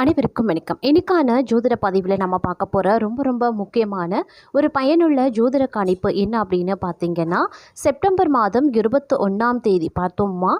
அனைவருக்கும் வணக்கம். இன்னைக்கான ஜோதிட பதிவில் நம்ம பார்க்க போகிற ரொம்ப ரொம்ப முக்கியமான ஒரு பயனுள்ள ஜோதிட கணிப்பு என்ன அப்படின்னு பார்த்தீங்கன்னா செப்டம்பர் மாதம் இருபத்தி ஒன்றாம் தேதி பார்த்தோம்மா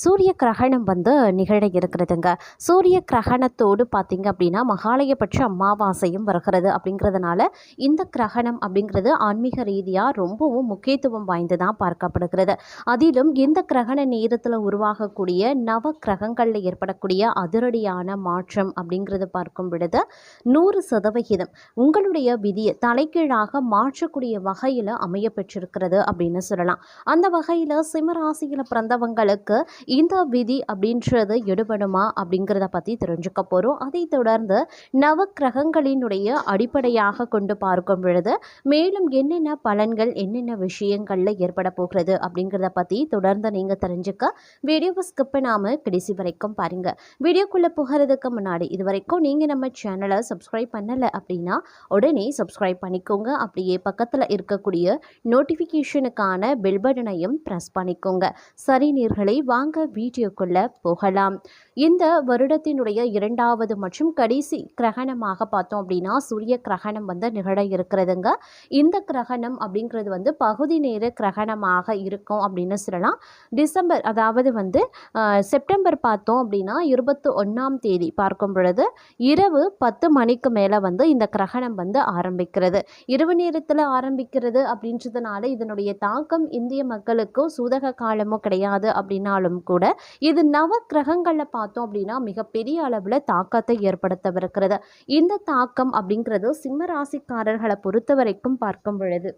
சூரிய கிரகணம் வந்து நிகழ இருக்கிறதுங்க. சூரிய கிரகணத்தோடு பார்த்தீங்க அப்படின்னா மகாலயபட்ச அமாவாசையும் வருகிறது அப்படிங்கிறதுனால இந்த கிரகணம் அப்படிங்கிறது ஆன்மீக ரீதியாக ரொம்பவும் முக்கியத்துவம் வாய்ந்ததாக பார்க்கப்படுகிறது. அதிலும் இந்த கிரகண நேரத்தில் உருவாகக்கூடிய நவ கிரகங்களில் ஏற்படக்கூடிய அதிரடியான மாற்றம் அப்படிங்கிறத பார்க்கும் பொழுது நூறு சதவிகிதம் உங்களுடைய விதியை தலைகீழாக மாற்றக்கூடிய வகையில் அமைய பெற்றிருக்கிறது அப்படின்னு சொல்லலாம். அந்த வகையில் சிம்மராசியில் பிறந்தவங்களுக்கு இந்த விதி அப்படின்றது எடுபடுமா அப்படிங்கிறத பற்றி தெரிஞ்சுக்க போகிறோம் அதை தொடர்ந்து நவ கிரகங்களினுடைய அடிப்படையாக கொண்டு பார்க்கும் பொழுது மேலும் என்னென்ன பலன்கள் என்னென்ன விஷயங்களில் ஏற்பட போகிறது அப்படிங்கிறத பற்றி தொடர்ந்து நீங்கள் தெரிஞ்சுக்க வீடியோவை ஸ்கிப் பண்ணாமல் கடைசி வரைக்கும் பாருங்கள் வீடியோக்குள்ளே போகிறதுக்கு முன்னாடி இது வரைக்கும் நீங்கள் நம்ம சேனலை சப்ஸ்கிரைப் பண்ணலை அப்படின்னா உடனே சப்ஸ்கிரைப் பண்ணிக்கோங்க. அப்படியே பக்கத்தில் இருக்கக்கூடிய நோட்டிஃபிகேஷனுக்கான பெல் பட்டனையும் ப்ரெஸ் பண்ணிக்கோங்க. சரி நீர்களை வாங்க வீடியோக்குள்ளே போகலாம். இந்த வருடத்தினுடைய இரண்டாவது மற்றும் கடைசி கிரகணமாக பார்த்தோம் அப்படின்னா சூரிய கிரகணம் வந்து நிகழ இருக்கிறதுங்க. இந்த கிரகணம் அப்படிங்கிறது வந்து பகுதி நேர கிரகணமாக இருக்கும் அப்படின்னு சொல்லலாம். டிசம்பர் அதாவது வந்து செப்டம்பர் பார்த்தோம் அப்படின்னா இருபத்தி ஒன்றாம் தேதி. பார்க்க பார்க்கும் பொழுது இரவு பத்து மணிக்கு மேலே வந்து இந்த கிரகணம் வந்து ஆரம்பிக்கிறது. இரவு நேரத்தில் ஆரம்பிக்கிறது அப்படின்றதுனால இதனுடைய தாக்கம் இந்திய மக்களுக்கும் சூதக காலமோ கிடையாது அப்படின்னாலும் கூட இது நவ கிரகங்களில் பார்த்தோம் அப்படின்னா மிகப்பெரிய அளவில் தாக்கத்தை ஏற்படுத்தவிருக்கிறது. இந்த தாக்கம் அப்படிங்கிறது சிம்ம ராசிக்காரர்களை பொறுத்த வரைக்கும் பார்க்கும் பொழுது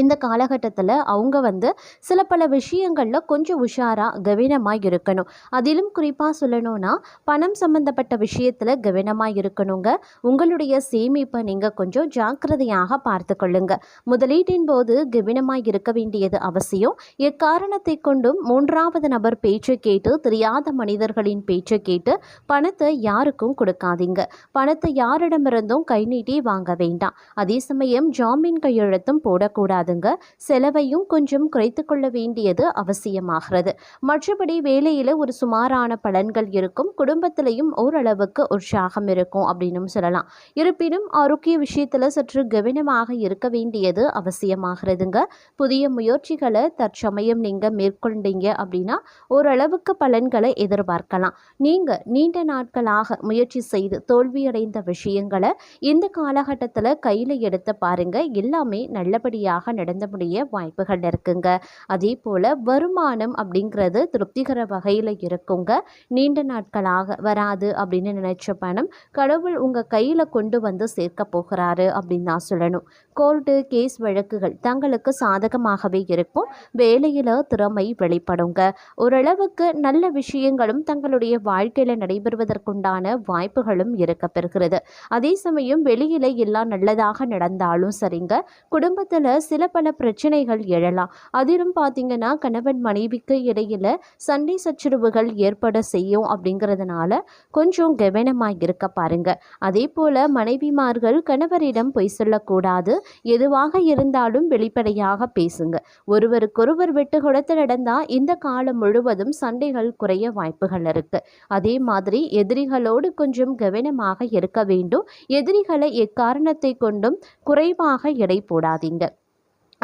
இந்த காலகட்டத்தில் அவங்க வந்து சில பல விஷயங்களில் கொஞ்சம் உஷாராக கவனமாக இருக்கணும். அதிலும் குறிப்பாக சொல்லணும்னா பணம் சம்மந்தப்பட்ட விஷயத்தில் கவனமாக இருக்கணுங்க. உங்களுடைய சேமிப்பை நீங்கள் கொஞ்சம் ஜாக்கிரதையாக பார்த்து கொள்ளுங்க முதலீட்டின் போது கவனமாக இருக்க வேண்டியது அவசியம். எக்காரணத்தை கொண்டும் மூன்றாவது நபர் பேச்சை கேட்டு தெரியாத மனிதர்களின் பேச்சை கேட்டு பணத்தை யாருக்கும் கொடுக்காதீங்க. பணத்தை யாரிடமிருந்தும் கை நீட்டி வாங்க வேண்டாம். அதே சமயம் ஜாமீன் கையெழுத்தும் போடக்கூடாது. போடக்கூடாதுங்க செலவையும் கொஞ்சம் குறைத்து கொள்ள வேண்டியது அவசியமாகிறது. மற்றபடி வேலையில் ஒரு சுமாரான பலன்கள் இருக்கும். குடும்பத்திலையும் ஓரளவுக்கு உற்சாகம் இருக்கும் அப்படின்னும் சொல்லலாம். இருப்பினும் ஆரோக்கிய விஷயத்தில் சற்று கவனமாக இருக்க வேண்டியது அவசியமாகிறதுங்க. புதிய முயற்சிகளை தற்சமயம் நீங்கள் மேற்கொண்டீங்க அப்படின்னா ஓரளவுக்கு பலன்களை எதிர்பார்க்கலாம். நீங்கள் நீண்ட நாட்களாக முயற்சி செய்து தோல்வியடைந்த விஷயங்களை இந்த காலகட்டத்தில் கையில் எடுத்து பாருங்க. எல்லாமே நல்லபடியாக நடந்த முடிய வாய்ப்புகள் இருக்குங்க. அதே போல் வருமானம் அப்படிங்கிறது திருப்திகர வகையில் இருக்குங்க. நீண்ட நாட்களாக வராது அப்படின்னு நினைச்ச பணம் கடவுள் உங்கள் கையில் கொண்டு வந்து சேர்க்க போகிறாரு அப்படின்னு தான் சொல்லணும். கோர்ட்டு கேஸ் வழக்குகள் தங்களுக்கு சாதகமாகவே இருக்கும். வேலையில் திறமை வெளிப்படுங்க. ஓரளவுக்கு நல்ல விஷயங்களும் தங்களுடைய வாழ்க்கையில் நடைபெறுவதற்குண்டான வாய்ப்புகளும் இருக்க பெறுகிறது. அதே சமயம் வெளியில் எல்லாம் நல்லதாக நடந்தாலும் சரிங்க. குடும்பத்தில் சில பல பிரச்சனைகள் எழலாம். அதிலும் பார்த்தீங்கன்னா கணவன் மனைவிக்கு இடையில் சண்டை சச்சரவுகள் ஏற்பட செய்யும் அப்படிங்கிறதுனால கொஞ்சம் கவனமாக இருக்க பாருங்க. அதே போல மனைவிமார்கள் கணவரிடம் பொய் சொல்லக்கூடாது. எதுவாக இருந்தாலும் வெளிப்படையாக பேசுங்க. ஒருவருக்கொருவர் விட்டு கொடுத்து நடந்தால் இந்த காலம் முழுவதும் சண்டைகள் குறைய வாய்ப்புகள் இருக்கு. அதே மாதிரி எதிரிகளோடு கொஞ்சம் கவனமாக இருக்க வேண்டும். எதிரிகளை எக்காரணத்தை கொண்டும் குறைவாக எடை போடாதீங்க.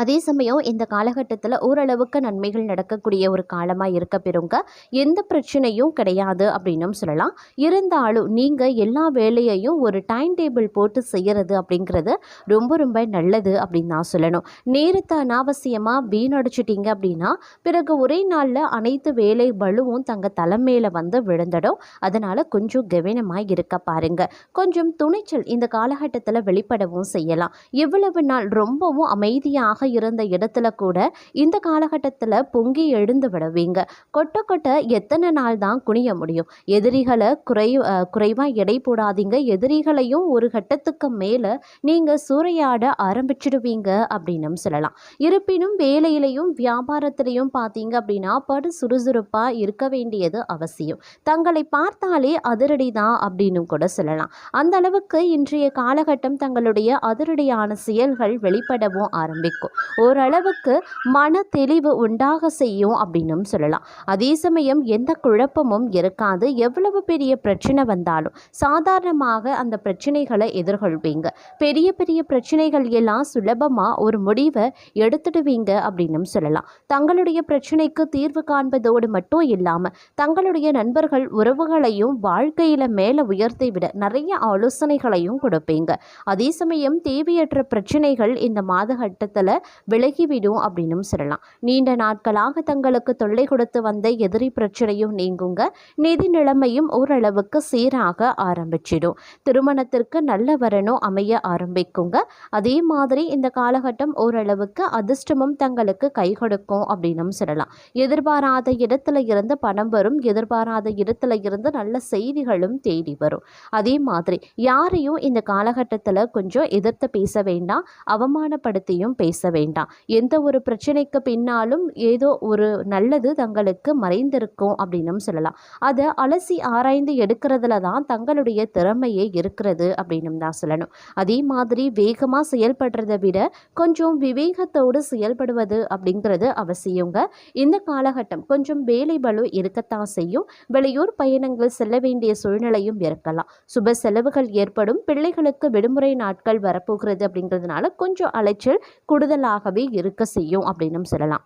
அதே சமயம் இந்த காலகட்டத்தில் ஓரளவுக்கு நன்மைகள் நடக்கக்கூடிய ஒரு காலமாக இருக்க பெறுங்க. எந்த பிரச்சனையும் கிடையாது அப்படின்னும் சொல்லலாம். இருந்தாலும் நீங்கள் எல்லா வேலையையும் ஒரு டைம் டேபிள் போட்டு செய்கிறது அப்படிங்கிறது ரொம்ப ரொம்ப நல்லது அப்படின்னு நான் சொல்லணும். நேரத்தை அனாவசியமாக வீணடிச்சிட்டிங்க அப்படின்னா பிறகு ஒரே நாளில் அனைத்து வேலை பளுவும் தங்கள் தலைமையில் வந்து விழுந்துடும். அதனால் கொஞ்சம் கவனமாக இருக்க பாருங்க. கொஞ்சம் துணிச்சல் இந்த காலகட்டத்தில் வெளிப்படவும் செய்யலாம். எவ்வளவு நாள் ரொம்பவும் அமைதியாக இருந்த இடத்துல கூட இந்த காலகட்டத்தில் பொங்கி எழுந்து விடுவீங்க. கொட்ட கொட்ட எத்தனை நாள் தான் குனிய முடியும்? எதிரிகளை குறை குறைவாக எடை போடாதீங்க. எதிரிகளையும் ஒரு கட்டத்துக்கு மேலே நீங்கள் சூறையாட ஆரம்பிச்சிடுவீங்க அப்படின்னும் சொல்லலாம். இருப்பினும் வேலையிலையும் வியாபாரத்திலையும் பார்த்தீங்க அப்படின்னா படு சுறுசுறுப்பாக இருக்க வேண்டியது அவசியம். தங்களை பார்த்தாலே அதிரடி தான் அப்படின்னு கூட சொல்லலாம். அந்த அளவுக்கு இன்றைய காலகட்டம் தங்களுடைய அதிரடியான செயல்கள் வெளிப்படவும் ஆரம்பிக்கும். ஓரளவுக்கு மன தெளிவு உண்டாக செய்யும் அப்படின்னும் சொல்லலாம். அதே சமயம் எந்த குழப்பமும் இருக்காது. எவ்வளவு பெரிய பிரச்சனை வந்தாலும் சாதாரணமாக அந்த பிரச்சனைகளை எதிர்கொள்வீங்க. பெரிய பெரிய பிரச்சனைகள் எல்லாம் சுலபமாக ஒரு முடிவை எடுத்துடுவீங்க அப்படின்னும் சொல்லலாம். தங்களுடைய பிரச்சனைக்கு தீர்வு காண்பதோடு மட்டும் இல்லாமல் தங்களுடைய நண்பர்கள் உறவுகளையும் வாழ்க்கையில் மேலே உயர்த்தி விட நிறைய ஆலோசனைகளையும் கொடுப்பீங்க. அதே சமயம் தேவையற்ற பிரச்சனைகள் இந்த மாதகட்டத்தில் விலகிவிடும் அப்படின்னும் சொல்லலாம். நீண்ட நாட்களாக தங்களுக்கு தொல்லை கொடுத்து வந்த எதிரி பிரச்சனையும் நீங்குங்க. நிதி நிலைமையும் ஓரளவுக்கு சீராக ஆரம்பிச்சிடும். திருமணத்திற்கு நல்ல வரணும் அமைய ஆரம்பிக்குங்க. அதே மாதிரி இந்த காலகட்டம் ஓரளவுக்கு அதிர்ஷ்டமும் தங்களுக்கு கை கொடுக்கும் அப்படின்னும் சொல்லலாம். எதிர்பாராத இடத்துல இருந்து பணம் வரும். எதிர்பாராத இடத்துல இருந்து நல்ல செய்திகளும் தேடி வரும். அதே மாதிரி யாரையும் இந்த காலகட்டத்தில் கொஞ்சம் எதிர்த்து பேச வேண்டாம். அவமானப்படுத்தியும் பேச வேண்டாம். எந்த ஒரு பிரச்சனைக்கு பின்னாலும் ஏதோ ஒரு நல்லது தங்களுக்கு மறைந்திருக்கும் அப்படின்னும் சொல்லலாம். அதை அலசி ஆராய்ந்து எடுக்கிறதுல தான் தங்களுடைய திறமையே இருக்கிறது அப்படின்னு தான் சொல்லணும். அதே மாதிரி வேகமாக செயல்படுறதை விட கொஞ்சம் விவேகத்தோடு செயல்படுவது அப்படிங்கிறது அவசியங்க. இந்த காலகட்டம் கொஞ்சம் வேலை பலு இருக்கத்தான் செய்யும். வெளியூர் பயணங்கள் செல்ல வேண்டிய சூழ்நிலையும் இருக்கலாம். சுப செலவுகள் ஏற்படும். பிள்ளைகளுக்கு விடுமுறை நாட்கள் வரப்போகிறது அப்படிங்கிறதுனால கொஞ்சம் அலைச்சல் கூடுதல் கூடுதலாகவே இருக்க செய்யும் அப்படின்னும் சொல்லலாம்.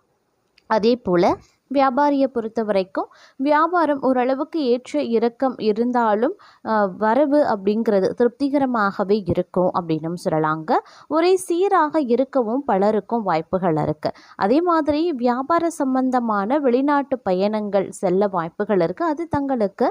அதே போல் வியாபாரியை பொறுத்த வரைக்கும் வியாபாரம் ஓரளவுக்கு ஏற்ற இறக்கம் இருந்தாலும் வரவு அப்படிங்கிறது திருப்திகரமாகவே இருக்கும் அப்படின்னும் சொல்லலாங்க. ஒரே சீராக இருக்கவும் பலருக்கும் வாய்ப்புகள் இருக்குது அதே மாதிரி வியாபார சம்பந்தமான வெளிநாட்டு பயணங்கள் செல்ல வாய்ப்புகள் இருக்குது அது தங்களுக்கு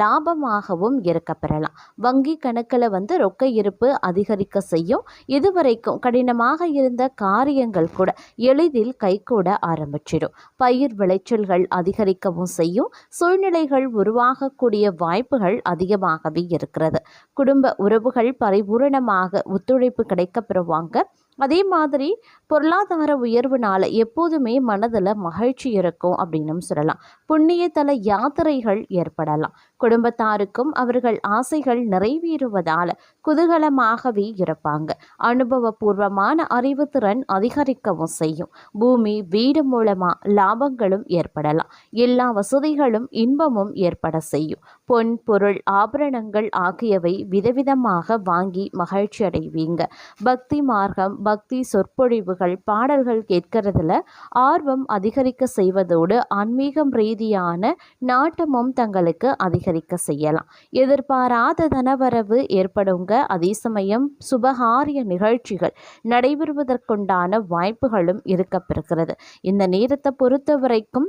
லாபமாகவும் இருக்க பெறலாம். வங்கி கணக்கில் வந்து ரொக்க இருப்பு அதிகரிக்க செய்யும். இதுவரைக்கும் கடினமாக இருந்த காரியங்கள் கூட எளிதில் கைகூட ஆரம்பிச்சிடும். பயிர் விளை விளைச்சல்கள் அதிகரிக்கவும் செய்யும். சூழ்நிலைகள் உருவாகக்கூடிய வாய்ப்புகள் அதிகமாகவே இருக்கிறது. குடும்ப உறவுகள் பரிபூரணமாக ஒத்துழைப்பு கிடைக்க பெறுவாங்க அதே மாதிரி பொருளாதார உயர்வுனால எப்போதுமே மனதில் மகிழ்ச்சி இருக்கும் அப்படின்னும் சொல்லலாம். புண்ணியதல யாத்திரைகள் ஏற்படலாம். குடும்பத்தாருக்கும் அவர்கள் ஆசைகள் நிறைவேறுவதால் குதூகலமாகவே இருப்பாங்க. அனுபவபூர்வமான அறிவுத்திறன் அதிகரிக்கவும் செய்யும். பூமி வீடு மூலமாக லாபங்களும் ஏற்படலாம். எல்லா வசதிகளும் இன்பமும் ஏற்பட செய்யும். பொன் பொருள் ஆபரணங்கள் ஆகியவை விதவிதமாக வாங்கி மகிழ்ச்சி அடைவீங்க. பக்தி மார்க்கம் பக்தி சொற்பொழிவுகள் பாடல்கள் கேட்கறதுல ஆர்வம் அதிகரிக்க செய்வதோடு ஆன்மீகம் ரீ ரீதியான நாட்டமும் தங்களுக்கு அதிகரிக்க செய்யலாம். எதிர்பாராத தனவரவு ஏற்படுங்க. அதே சமயம் சுபகாரிய நிகழ்ச்சிகள் நடைபெறுவதற்குண்டான வாய்ப்புகளும் இருக்கப்பெறுகிறது. இந்த நேரத்தை பொறுத்த வரைக்கும்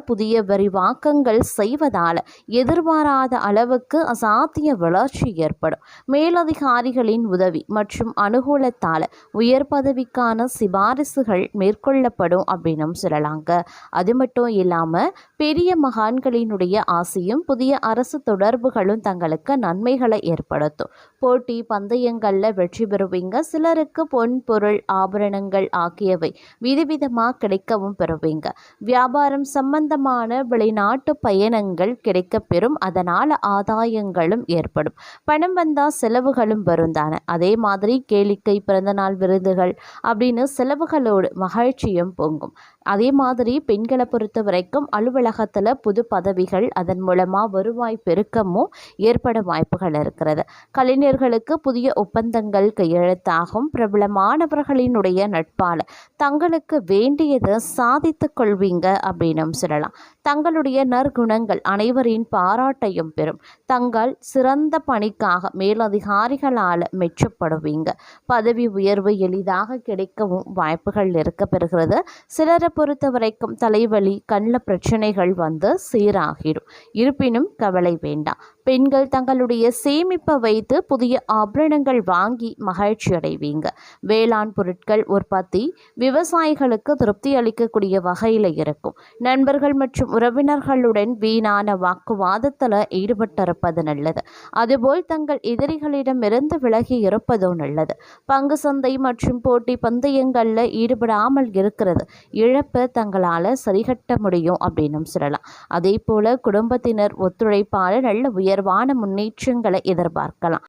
புதிய விரிவாக்கங்கள் செய்வதால் எதிர்பாராத அளவுக்கு அசாத்திய வளர்ச்சி ஏற்படும். மேலதிகாரிகளின் உதவி மற்றும் அனுகூலத்தால் உயர் பதவிக்கான சிபாரிசுகள் மேற்கொள்ளப்படும் அப்படின்னு சொல்லலாங்க. அது மட்டும் இல்லாமல் பெரிய மகான்களினுடைய ஆசையும் புதிய அரசு தொடர்புகளும் தங்களுக்கு நன்மைகளை ஏற்படுத்தும். போட்டி பந்தயங்களில் வெற்றி பெறுவீங்க. சிலருக்கு பொன் பொருள் ஆபரணங்கள் ஆகியவை விதவிதமாக கிடைக்கவும் பெறுவீங்க. வியாபாரம் சம்பந்தமான வெளிநாட்டு பயணங்கள் கிடைக்கப் பெறும் அதனால் ஆதாயங்களும் ஏற்படும். பணம் வந்தால் செலவுகளும் வரும் தானே அதே மாதிரி கேளிக்கை பிறந்தநாள் விருதுகள் அப்படின்னு செலவுகளோடு மகிழ்ச்சியும் பொங்கும். அதே மாதிரி பெண்களை பொறுத்த வரைக்கும் அலுவலகத்தில் புது பதவிகள் அதன் மூலமாக வருவாய் பெருக்கமும் ஏற்பட வாய்ப்புகள் இருக்கிறது. கலைஞர்களுக்கு புதிய ஒப்பந்தங்கள் கையெழுத்தாகும். பிரபலமானவர்களினுடைய நட்பால் தங்களுக்கு வேண்டியதை சாதித்து கொள்வீங்க அப்படின்னும் சொல்லலாம். தங்களுடைய நற்குணங்கள் அனைவரின் பாராட்டையும் பெறும். தங்கள் சிறந்த பணிக்காக மேலதிகாரிகளால் மெச்சப்படுவீங்க. பதவி உயர்வு எளிதாக கிடைக்கவும் வாய்ப்புகள் இருக்க பெறுகிறது சிலரை பொறுத்த வரைக்கும் தலைவலி கண்ணில் பிரச்சனைகள் வந்து சீராகிடும். இருப்பினும் கவலை வேண்டாம். பெண்கள் தங்களுடைய சேமிப்பை வைத்து புதிய ஆபரணங்கள் வாங்கி மகிழ்ச்சி அடைவீங்க. வேளாண் பொருட்கள் உற்பத்தி விவசாயிகளுக்கு திருப்தி அளிக்கக்கூடிய வகையில் இருக்கும். நண்பர்கள் மற்றும் உறவினர்களுடன் வீணான வாக்குவாதத்தில் ஈடுபட்டிருப்பது நல்லது. அதுபோல் தங்கள் எதிரிகளிடமிருந்து விலகி இருப்பதும் நல்லது. பங்கு சந்தை மற்றும் போட்டி பந்தயங்களில் ஈடுபடாமல் இருக்கிறது. இழப்பை தங்களால் சரிகட்ட முடியும் அப்படின்னும் சொல்லலாம். அதே போல் குடும்பத்தினர் ஒத்துழைப்பால் நல்ல உயர் உயர்வான முன்னேற்றங்களை எதிர்பார்க்கலாம்.